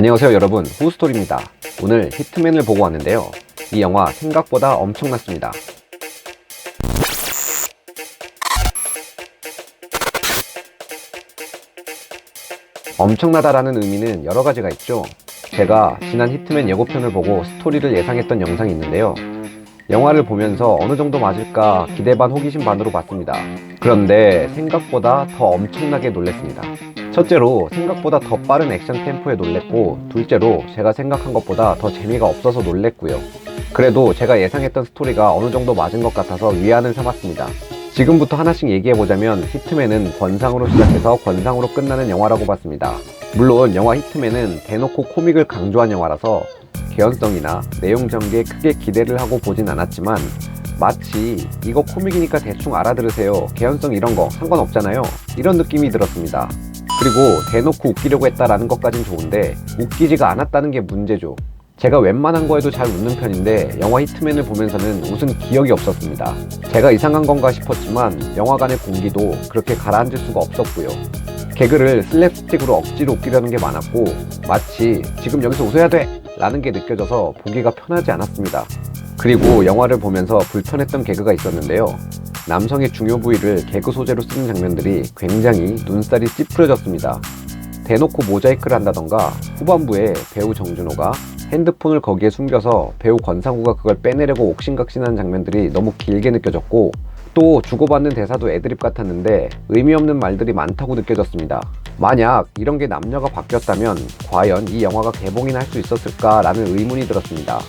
안녕하세요 여러분. 후스토리입니다. 오늘 히트맨을 보고 왔는데요. 이 영화 생각보다 엄청났습니다. 엄청나다라는 의미는 여러 가지가 있죠. 제가 지난 히트맨 예고편을 보고 스토리를 예상했던 영상이 있는데요 영화를 보면서 어느 정도 맞을까 기대 반 호기심 반으로 봤습니다 그런데 생각보다 더 엄청나게 놀랬습니다 첫째로 생각보다 더 빠른 액션 템포에 놀랬고 둘째로 제가 생각한 것보다 더 재미가 없어서 놀랬고요. 그래도 제가 예상했던 스토리가 어느 정도 맞은 것 같아서 위안을 삼았습니다. 지금부터 하나씩 얘기해보자면 히트맨은 권상으로 시작해서 권상으로 끝나는 영화라고 봤습니다. 물론 영화 히트맨은 대놓고 코믹을 강조한 영화라서 개연성이나 내용 전개에 크게 기대를 하고 보진 않았지만 마치 이거 코믹이니까 대충 알아들으세요. 개연성 이런 거 상관없잖아요. 이런 느낌이 들었습니다. 그리고 대놓고 웃기려고 했다라는 것까진 좋은데 웃기지가 않았다는 게 문제죠. 제가 웬만한 거에도 잘 웃는 편인데 영화 히트맨을 보면서는 웃은 기억이 없었습니다. 제가 이상한 건가 싶었지만 영화관의 공기도 그렇게 가라앉을 수가 없었고요. 개그를 슬랩스틱으로 억지로 웃기려는 게 많았고 마치 지금 여기서 웃어야 돼! 라는 게 느껴져서 보기가 편하지 않았습니다. 그리고 영화를 보면서 불편했던 개그가 있었는데요. 남성의 중요 부위를 개그 소재로 쓰는 장면들이 굉장히 눈살이 찌푸려졌습니다. 대놓고 모자이크를 한다던가 후반부에 배우 정준호가 핸드폰을 거기에 숨겨서 배우 권상우가 그걸 빼내려고 옥신각신하는 장면들이 너무 길게 느껴졌고 또 주고받는 대사도 애드립 같았는데 의미 없는 말들이 많다고 느껴졌습니다. 만약 이런 게 남녀가 바뀌었다면 과연 이 영화가 개봉이나 할 수 있었을까라는 의문이 들었습니다.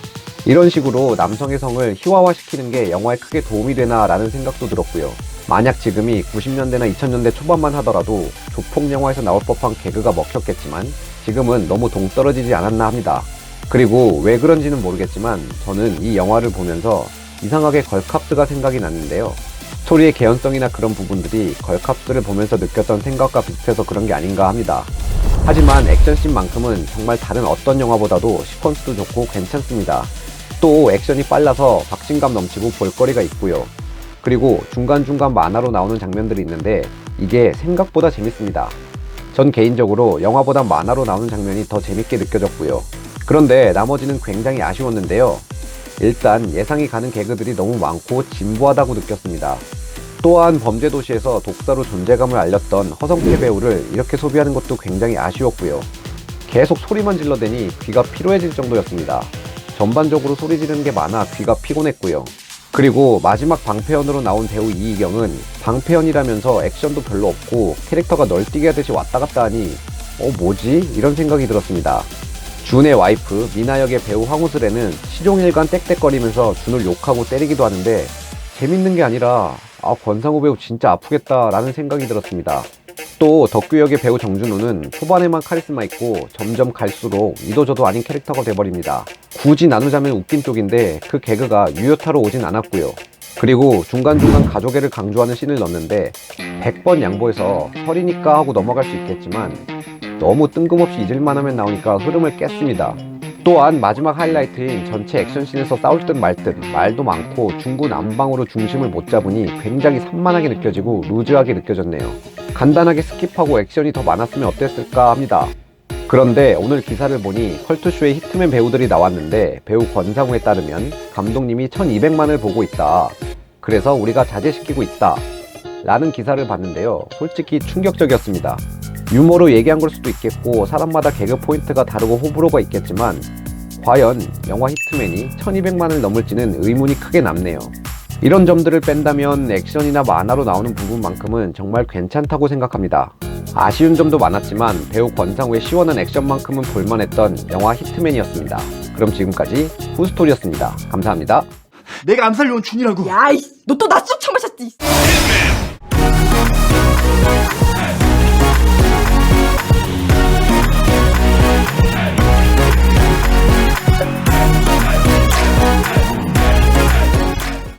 이런 식으로 남성의 성을 희화화시키는 게 영화에 크게 도움이 되나라는 생각도 들었고요. 만약 지금이 90년대나 2000년대 초반만 하더라도 조폭 영화에서 나올 법한 개그가 먹혔겠지만 지금은 너무 동떨어지지 않았나 합니다. 그리고 왜 그런지는 모르겠지만 저는 이 영화를 보면서 이상하게 걸캅스가 생각이 났는데요. 스토리의 개연성이나 그런 부분들이 걸캅스를 보면서 느꼈던 생각과 비슷해서 그런 게 아닌가 합니다. 하지만 액션씬만큼은 정말 다른 어떤 영화보다도 시퀀스도 좋고 괜찮습니다. 또 액션이 빨라서 박진감 넘치고 볼거리가 있고요. 그리고 중간중간 만화로 나오는 장면들이 있는데 이게 생각보다 재밌습니다. 전 개인적으로 영화보다 만화로 나오는 장면이 더 재밌게 느껴졌고요. 그런데 나머지는 굉장히 아쉬웠는데요. 일단 예상이 가는 개그들이 너무 많고 진부하다고 느꼈습니다. 또한 범죄도시에서 독사로 존재감을 알렸던 허성태 배우를 이렇게 소비하는 것도 굉장히 아쉬웠고요. 계속 소리만 질러대니 귀가 피로해질 정도였습니다. 전반적으로 소리 지르는 게 많아 귀가 피곤했고요. 그리고 마지막 방패연으로 나온 배우 이희경은 방패연이라면서 액션도 별로 없고 캐릭터가 널뛰게 하듯이 왔다 갔다 하니 어 뭐지? 이런 생각이 들었습니다. 준의 와이프 미나 역의 배우 황우슬에는 시종일관 떽떽거리면서 준을 욕하고 때리기도 하는데 재밌는 게 아니라 아 권상우 배우 진짜 아프겠다라는 생각이 들었습니다. 또 덕규 역의 배우 정준호는 초반에만 카리스마 있고 점점 갈수록 이도저도 아닌 캐릭터가 돼버립니다. 굳이 나누자면 웃긴 쪽인데 그 개그가 유효타로 오진 않았고요. 그리고 중간중간 가족애를 강조하는 씬을 넣는데 100번 양보해서 설이니까 하고 넘어갈 수 있겠지만 너무 뜬금없이 잊을만 하면 나오니까 흐름을 깼습니다. 또한 마지막 하이라이트인 전체 액션씬에서 싸울 듯 말 듯 말도 많고 중구난방으로 중심을 못 잡으니 굉장히 산만하게 느껴지고 루즈하게 느껴졌네요. 간단하게 스킵하고 액션이 더 많았으면 어땠을까 합니다. 그런데 오늘 기사를 보니 컬투쇼에 히트맨 배우들이 나왔는데 배우 권상우에 따르면 감독님이 1200만을 보고 있다. 그래서 우리가 자제시키고 있다. 라는 기사를 봤는데요. 솔직히 충격적이었습니다. 유머로 얘기한 걸 수도 있겠고 사람마다 개그 포인트가 다르고 호불호가 있겠지만 과연 영화 히트맨이 1200만을 넘을지는 의문이 크게 남네요. 이런 점들을 뺀다면 액션이나 만화로 나오는 부분만큼은 정말 괜찮다고 생각합니다. 아쉬운 점도 많았지만 배우 권상우의 시원한 액션만큼은 볼만했던 영화 히트맨이었습니다. 그럼 지금까지 후스토리였습니다. 감사합니다. 내가 암살려온 준이라고 야이, 너 또 낮술 처마셨지?